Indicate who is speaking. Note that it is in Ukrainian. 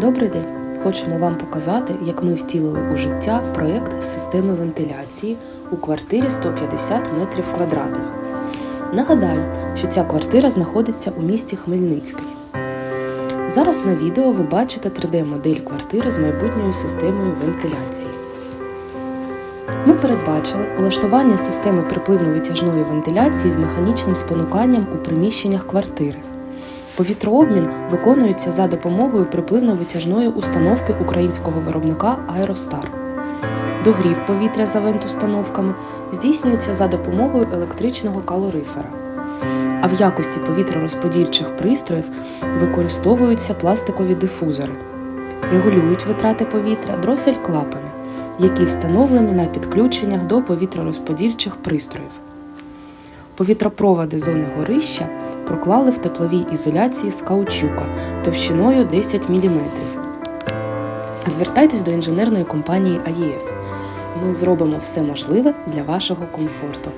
Speaker 1: Добрий день! Хочемо вам показати, як ми втілили у життя проєкт системи вентиляції у квартирі 150 метрів квадратних. Нагадаю, що ця квартира знаходиться у місті Хмельницький. Зараз на відео ви бачите 3D-модель квартири з майбутньою системою вентиляції. Ми передбачили улаштування системи припливно-витяжної вентиляції з механічним спонуканням у приміщеннях квартири. Повітрообмін виконується за допомогою припливно-витяжної установки українського виробника Аеростар. Догрів повітря за вентустановками здійснюється за допомогою електричного калорифера. А в якості повітророзподільчих пристроїв використовуються пластикові дифузори. Регулюють витрати повітря дросель-клапани, які встановлені на підключеннях до повітророзподільчих пристроїв. Повітропроводи зони горища проклали в тепловій ізоляції з каучука товщиною 10 мм. Звертайтесь до інженерної компанії АЄС. Ми зробимо все можливе для вашого комфорту.